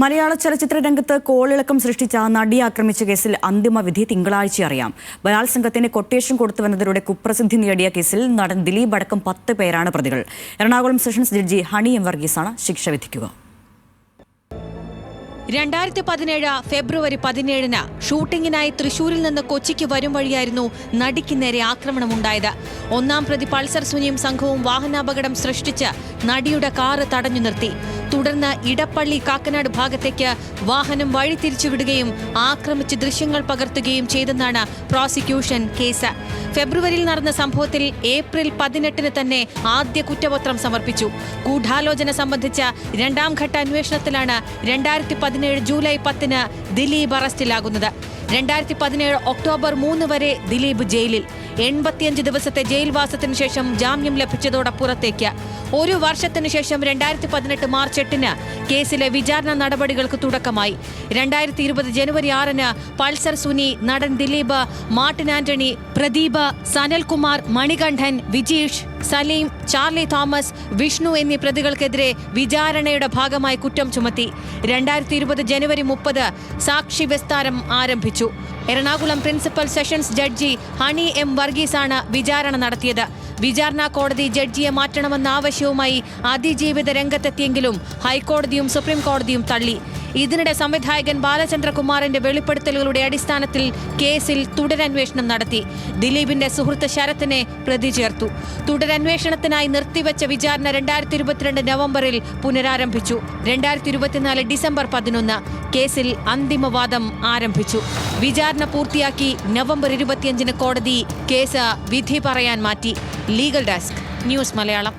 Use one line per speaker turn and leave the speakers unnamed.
മലയാള ചലച്ചിത്ര രംഗത്ത് കോളിളക്കം സൃഷ്ടിച്ച നടി ആക്രമിച്ച കേസിൽ അന്തിമവിധി തിങ്കളാഴ്ച അറിയാം. ബലാത്സംഗത്തിന് കൊട്ടേഷൻ കൊടുത്തുവെന്നതിലൂടെ കുപ്രസിദ്ധി നേടിയ കേസിൽ നടൻ ദിലീപ് അടക്കം പത്ത് പേരാണ് പ്രതികൾ. Ernakulam sessions judge Honey M വർഗീസാണ് ശിക്ഷ വിധിക്കുക.
രണ്ടായിരത്തി പതിനേഴ് ഫെബ്രുവരി പതിനേഴിന് ഷൂട്ടിംഗിനായി തൃശൂരിൽ നിന്ന് കൊച്ചിക്ക് വരും വഴിയായിരുന്നു നടിക്ക് നേരെ ആക്രമണമുണ്ടായത്. ഒന്നാം പ്രതി പൾസർ സുനിയും സംഘവും വാഹനാപകടം സൃഷ്ടിച്ച് നടിയുടെ കാറ് തടഞ്ഞു നിർത്തി. തുടർന്ന് ഇടപ്പള്ളി കാക്കനാട് ഭാഗത്തേക്ക് വാഹനം വഴിതിരിച്ചുവിടുകയും ആക്രമിച്ച് ദൃശ്യങ്ങൾ പകർത്തുകയും ചെയ്തെന്നാണ് പ്രോസിക്യൂഷൻ കേസ്. ഫെബ്രുവരിയിൽ നടന്ന സംഭവത്തിൽ ഏപ്രിൽ പതിനെട്ടിന് തന്നെ ആദ്യ കുറ്റപത്രം സമർപ്പിച്ചു. ഗൂഢാലോചന സംബന്ധിച്ച രണ്ടാം ഘട്ട അന്വേഷണത്തിലാണ് രണ്ടായിരത്തി പതിനേഴ് ജൂലൈ പത്തിന് ദിലീപ് അറസ്റ്റിലാകുന്നത്. രണ്ടായിരത്തി പതിനേഴ് ഒക്ടോബർ മൂന്ന് വരെ ദിലീപ് ജയിലിൽ. എൺപത്തിയഞ്ച് ദിവസത്തെ ജയിൽവാസത്തിന് ശേഷം ജാമ്യം ലഭിച്ചതോടെ പുറത്തേക്ക്. ഒരു വർഷത്തിനു ശേഷം രണ്ടായിരത്തി പതിനെട്ട് മാർച്ച് എട്ടിന് കേസിലെ വിചാരണ നടപടികൾക്ക് തുടക്കമായി. രണ്ടായിരത്തി ഇരുപത് ജനുവരി ആറിന് പൾസർ സുനി നടൻ ദിലീപ് മാർട്ടിൻ ആന്റണി പ്രദീപ് സനൽകുമാർ മണികണ്ഠൻ വിജീഷ് സലീം ചാർലി തോമസ് വിഷ്ണു എന്നീ പ്രതികൾക്കെതിരെ വിചാരണയുടെ ഭാഗമായി കുറ്റം ചുമത്തി. രണ്ടായിരത്തി ഇരുപത് ജനുവരി മുപ്പത് സാക്ഷി വിസ്താരം ആരംഭിച്ചു. Ernakulam principal sessions judge Honey M വർഗീസാണ് വിചാരണ നടത്തിയത്. വിചാരണ കോടതി ജഡ്ജിയെ മാറ്റണമെന്ന ആവശ്യവുമായി അതിജീവിത രംഗത്തെത്തിയെങ്കിലും ഹൈക്കോടതിയും സുപ്രീം കോടതിയും തള്ളി. ഇതിനിടെ സംവിധായകൻ ബാലചന്ദ്രകുമാറിന്റെ വെളിപ്പെടുത്തലുകളുടെ അടിസ്ഥാനത്തിൽ കേസിൽ തുടരന്വേഷണം നടത്തി. ദിലീപിന്റെ സുഹൃത്ത് ശരത്തിനെ പ്രതി ചേർത്തു. തുടരന്വേഷണത്തിനായി നിർത്തിവെച്ച വിചാരണ രണ്ടായിരത്തി ഇരുപത്തിരണ്ട് നവംബറിൽ പുനരാരംഭിച്ചു. രണ്ടായിരത്തി ഇരുപത്തിനാല് ഡിസംബർ പതിനൊന്ന് കേസിൽ അന്തിമവാദം ആരംഭിച്ചു. വിചാരണ പൂർത്തിയാക്കി നവംബർ ഇരുപത്തിയഞ്ചിന് കോടതി കേസ് വിധി പറയാൻ മാറ്റി. Legal desk news Malayalam